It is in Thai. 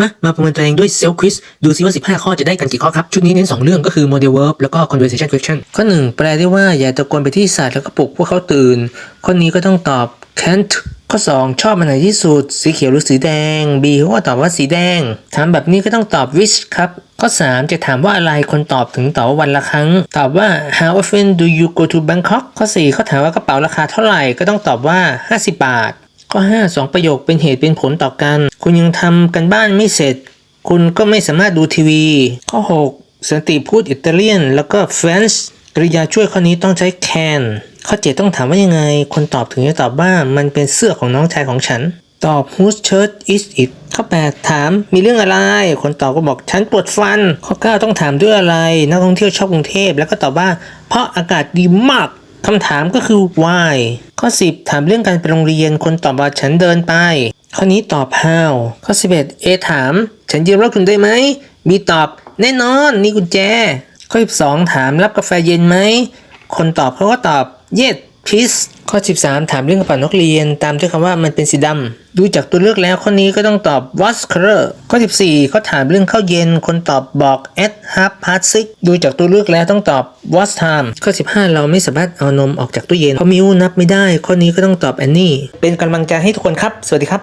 มามาประเมินตัวเองด้วยเซล f ควิสดูซิว่า 15 ข้อจะได้กันกี่ข้อครับ ชุดนี้เน้น 2 เรื่องก็คือ model verb แล้วก็ conversation question ข้อ 1 แปลได้ว่าอย่าตะโกนไปที่สัตว์แล้วก็ปลุกพวกเขาตื่น ข้อนี้ก็ต้องตอบ can't ข้อ 2 ชอบอันไหนที่สุด สีเขียวหรือสีแดง B เขาก็ตอบว่าสีแดง ถามแบบนี้ก็ต้องตอบ which ครับ ข้อ 3 จะถามว่าอะไรคนตอบถึงตอบว่าวันละครั้ง ตอบว่า how often do you go to Bangkok ข้อ 4 เขาถามว่ากระเป๋าราคาเท่าไหร่ก็ต้องตอบว่า 50 บาท ข้อ 5 2 ประโยคเป็นเหตุเป็นผลต่อกัน คุณยังทำกันบ้านไม่เสร็จ คุณก็ไม่สามารถดูทีวี ข้อ 6 สันติพูดอิตาเลียน แล้วก็ French กริยาช่วยข้อนี้ต้องใช้ can ข้อ 7 ต้องถามว่ายังไง คนตอบถึงจะตอบว่ามันเป็นเสื้อของน้องชายของฉัน ตอบ whose shirt is it ข้อ 8 ถามมีเรื่องอะไร คนตอบก็บอกฉันปวดฟัน ข้อ 9 ต้องถามด้วยอะไร นักท่องเที่ยวชอบกรุงเทพแล้วก็ตอบว่า เพราะอากาศดีมาก คำถามก็คือ why ข้อ 10 ถามเรื่องการไปโรงเรียน คนตอบว่าฉันเดินไป ข้อนี้ตอบ how ข้อ 11 A ถาม ฉันยืมรถคุณได้ไหม B ตอบ แน่นอน นี่กุญแจ ข้อ 12 ถามรับกาแฟเย็นไหม คนตอบเขาก็ตอบ yes please ข้อ 13 ถามเรื่องกระเป๋านกเรียน ตามด้วยคำว่ามันเป็นสีดำ ดูจากตัวเลือกแล้วข้อนี้ก็ต้องตอบ what color ข้อ 14เขาถามเรื่องข้าวเย็น คนตอบบอก at half past six ดูจากตัวเลือกแล้วต้องตอบ what time ข้อ 15 เราไม่สามารถเอานมออกจากตู้เย็นเพราะมิวนับไม่ได้ ข้อนี้ก็ต้องตอบ Annie เป็นกำลังใจให้ทุกคนครับ สวัสดีครับ